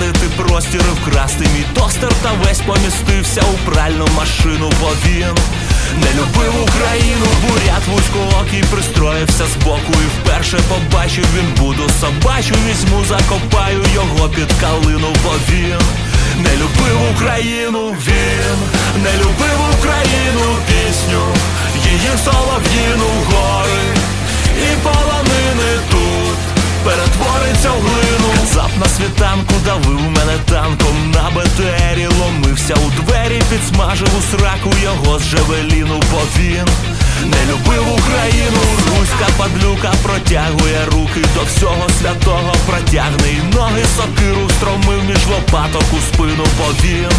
мене простір і вкрасти мій тостер та весь помістився у пральну машину, бо він не любив Україну, бурят вузькоокий пристроївся збоку і вперше побачив він буду собачу, візьму, закопаю його під калину, бо він не любив Україну, він не любив Україну, пісню, її солов'їну світанку давив мене танком на БТРі ломився у двері, підсмажив у сраку його з жевеліну, бо він не любив Україну. Руська падлюка протягує руки до всього святого, протягне й ноги сокиру встромив між лопаток у спину, бо він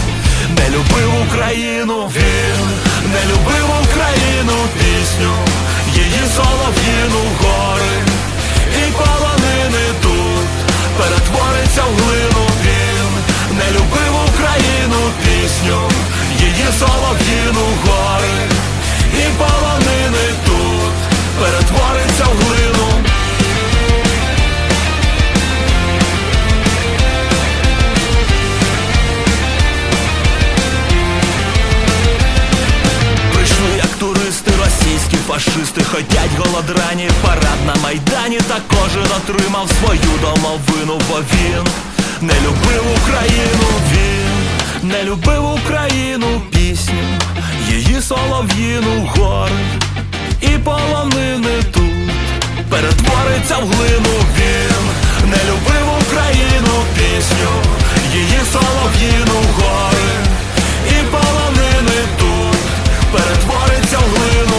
не любив Україну, він не любив Україну, пісню, її солов'їну Фашисти ходять голодрані, парад на майдані, та кожен отримав свою домовину, бо він не любив Україну, він не любив Україну. Пісню, її солов'їну гори і полонини тут. Перетвориться в глину. Він, не любив Україну. Пісню, її солов'їну гори і полонини тут. Перетвориться в глину.